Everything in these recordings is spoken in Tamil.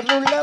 Arrulado.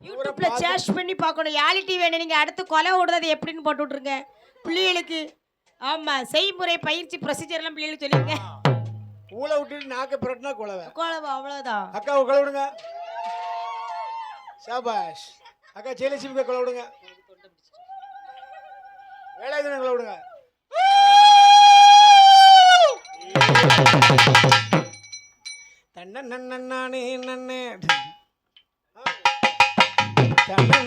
யூடியூப்ல சேர்ச் பண்ணி பார்க்கணும். யாலிட்டி வேணும். நீங்கள் அடுத்து கொலை விடுறது எப்படின்னு போட்டு விட்ருங்க பிள்ளைகளுக்கு ஆமாம் செய்முறை பயிற்சி ப்ரொசீஜர்லாம் பிள்ளைகளுக்கு சொல்லிடுங்க ஊழ விட்டுட்டு நாக்கை பிரட்டினா குழவை குழவை அவ்வளோதான் அக்கா கொலை விடுங்க. சாபாஷ் அக்கா ஜெயலட்சுமிக்கு கொலை விடுங்க. வேலை தினம் கொலை விடுங்க. தன்ன நன்னே நன்னே. 何?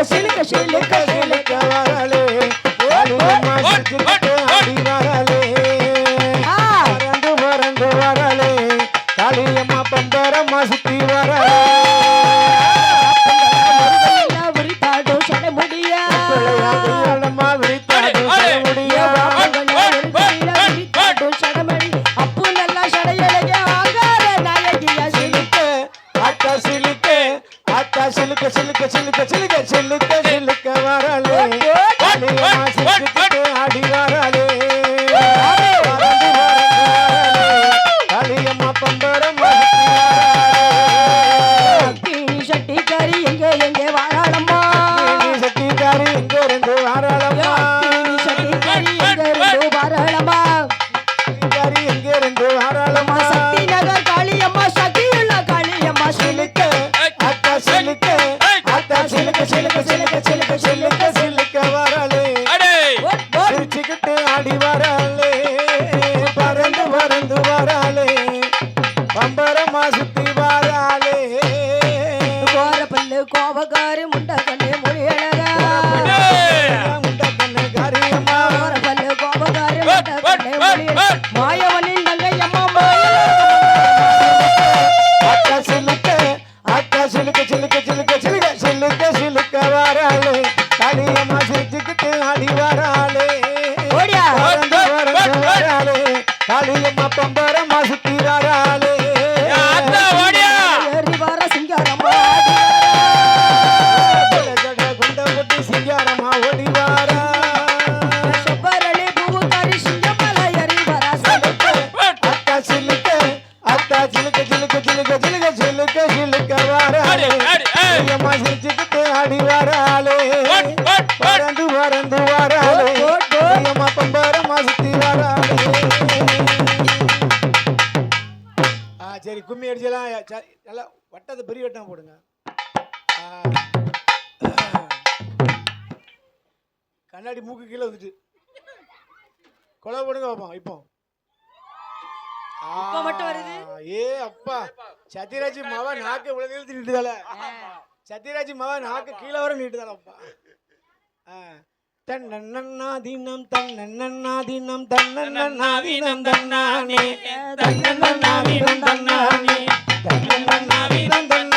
que sí, que. சிலுக்க சிலுக்க சிலுக்க சிலுக்க சிலுக்க சிலுக்க வரலே வட்டம் போடுங்க. கண்ணாடி மூக்கு கீழே வந்துட்டு கொலை போடுங்க பார்ப்போம் இப்போ. ஏ அப்பா. சத்யராஜ் மாவா நாக்கு இவ்வளவு நீளத்து நீட்டுதால சத்யராஜ் மாவா நாக்கு கீழே வர நீட்டுதால அப்பா. தன்னன்னாதீனம் தன்னன்னாதீனம் தன்னன்னாதீனம் தன்னானே. தன்னன்னாதீனம் தன்னானே. தன்னன்னாதீனம் தன்னானே.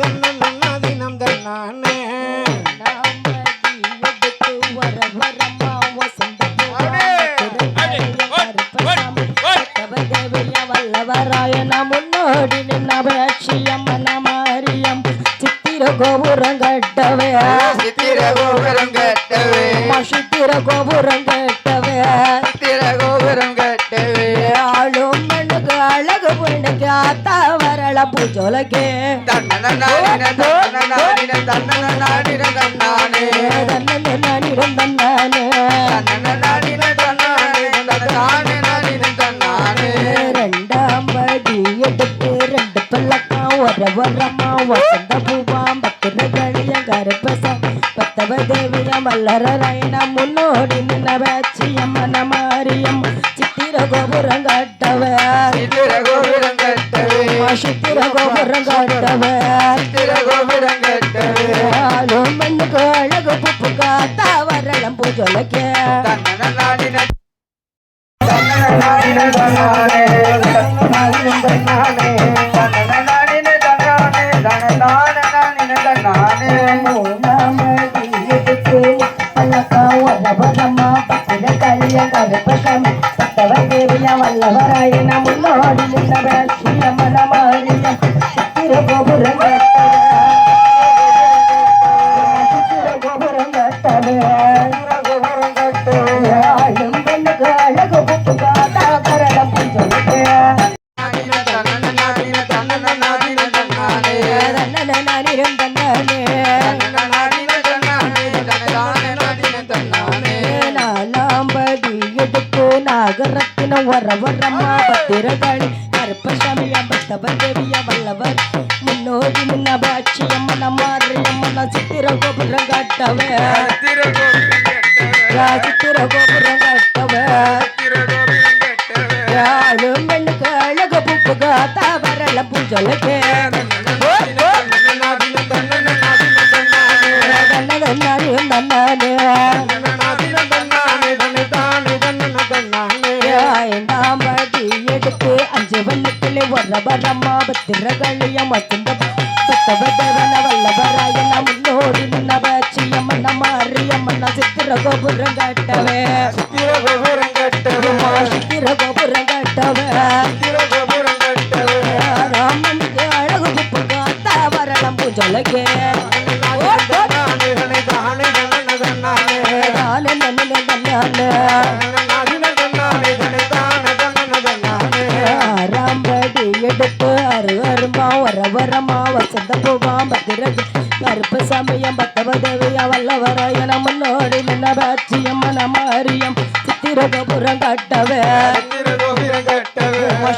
தன்னன்னாதீனம் தன்னானே வல்லவராயன முன்னோடி நின்ன பட்சியம்மன மாரியம் சித்திர கோபுரம் கட்டவே சித்திர கோபுரம் கட்டவே சித்திர கோபுரம் கட்டவே சித்திர கோபுரம் கட்டவே ஆளும் பெண்ணுக்கு அழகு பெண்ணுக்கு ஆத்தா வரல பூஜோலக்கே ரயணம் முன்னோடி நின்ன பேச்சியம்மன மாரியம் சித்திர கோபுரம் கட்டவ. சித்திர கோபுரம் கட்டவே. சித்திர கோபுரம் கட்டவ. சித்திர கோபுரம் கட்டவே. ஆளும் பெண்ணுக்கு அழகு புப்பு காத்தா வல்லவராயன முன்னோடி முன்னோடி முன்ன பாட்சியம்மன மாரியம்மன சித்திர கோபுரம் காட்டவே சித்திர கோபுரம் கட்டவே. வண்ணத்திலே வர வரம்மா பத்திரகளியம் வசந்த பத்தவ தேவன வல்லவராயன முன்னோடி நின்ன பச்சியம்மன மாரியம்மன சித்திர கோபுரம் கட்டவே சித்திர கோபுரம் வரமா வசந்த பூவாம் பத்திரகு கருப்பு சமயம் பத்தவ தேவியா வல்லவராயன முன்னோடி நின்ன பாட்சியம் மனமாரியம் சித்திர கோபுரம் கட்டவே.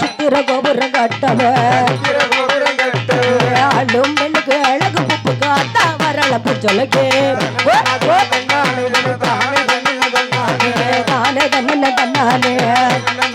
சித்திர கோபுரம் கட்டவே. ஆளும் பெண்ணுக்கு அழகு புப்பு காத்தா தன்னானே தன்னை தானே தன்னன தன்னானே தானே தன்னன தன்னானே தன்னன்னாதீனம் தன்னானே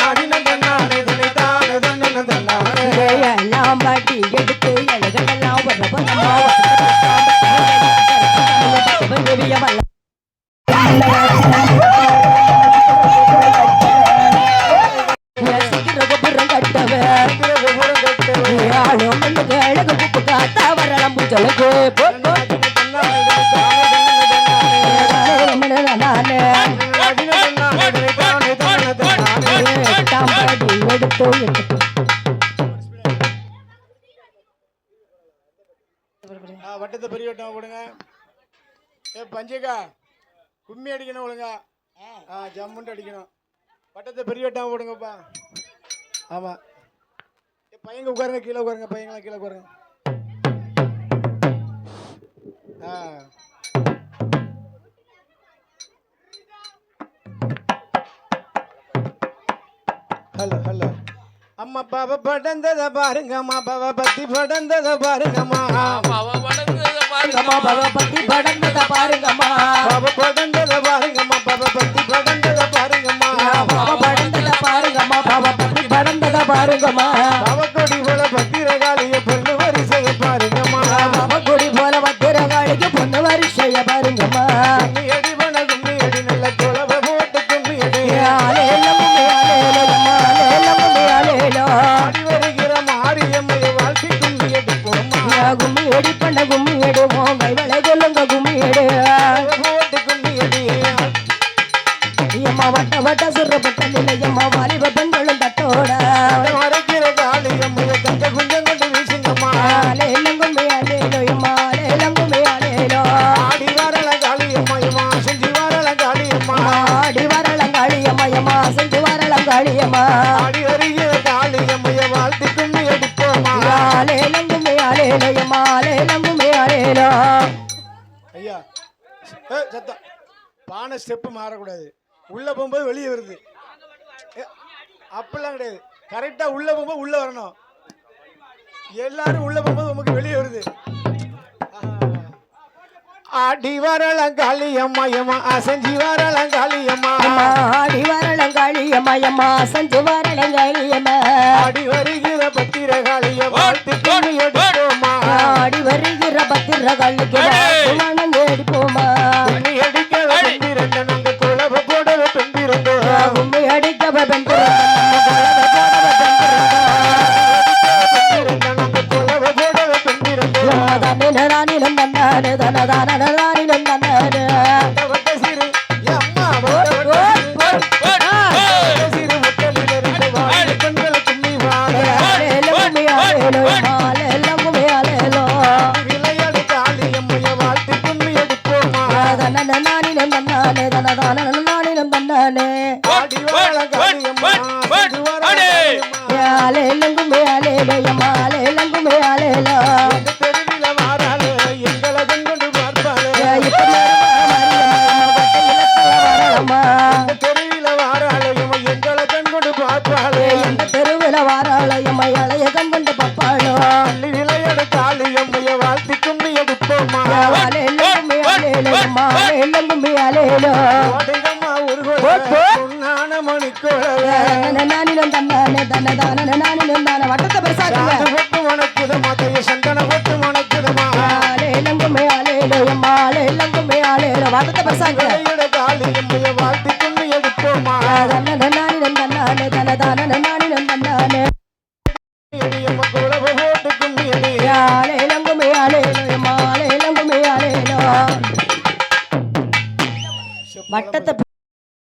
படி வட்டத்தை பெரிய வட்டம் போடுங்க. ஏ பஞ்சக்கா கும்மி அடிக்கணும் ஒழுங்கா. ஆ ஜம்முன்ட்டு அடிக்கணும். வட்டத்தை பெரிய வட்டம் போடுங்கப்பா. ஆமா. ஏ பையங்க உட்காருங்க கீழே உட்காருங்க பையங்களாம் கீழே உட்காருங்க. ஆ. Hello hello. அம்மா பாவ படந்தத பாருங்கம்மா பாவ பத்தி படந்தத பாருங்கம்மா வளர்ந்தத அம்மா பாருங்கம்மா பகவதி படந்தத பாருங்கம்மா பாவ படந்தத பாருங்கம்மா பாவ பத்தி படந்தத பாருங்கம்மா பாவ படந்தத பாருங்கம்மா பாவ பத்தி படந்தத பாருங்கம்மா பாவக்கொடி போல பத்திரகாளிய பொண்ணு வரிசைய பாருங்கம்மா பாவ கொடி போல வத்திரகாளிக்கு பொண்ணு வரிசைய பாருங்கம்மா பானை ஸ்டெப்பு மாறக்கூடாது. உள்ள போகும்போது வெளியே வருது. அப்படிலாம் கிடையாது. கரெக்டா உள்ள போகும்போது உள்ள வரணும். எல்லாரும் உள்ள போகும்போது உமக்கு வெளியே வருது. ஆடி வரலாம் காளியம்மாயம்மா அசஞ்சி வரலாம் காளியம்மா. அம்மா ஆடி வரலங்காளியம்மா அம்மா செஞ்சு வரலங்காளியம்மா ஆடி வருகிற பத்திர காளிய வாழ்த்து கும்மி அடிப்போமா ஆடி வருகிற பத்திரகாளுக்கு மனம் அடிப்போமா தானின ராணினம் தனதான மணிக்கோள நானினம் தன்னானே தன்னதான நானிலும் தான வட்டத்தை பரிசாக்குங்க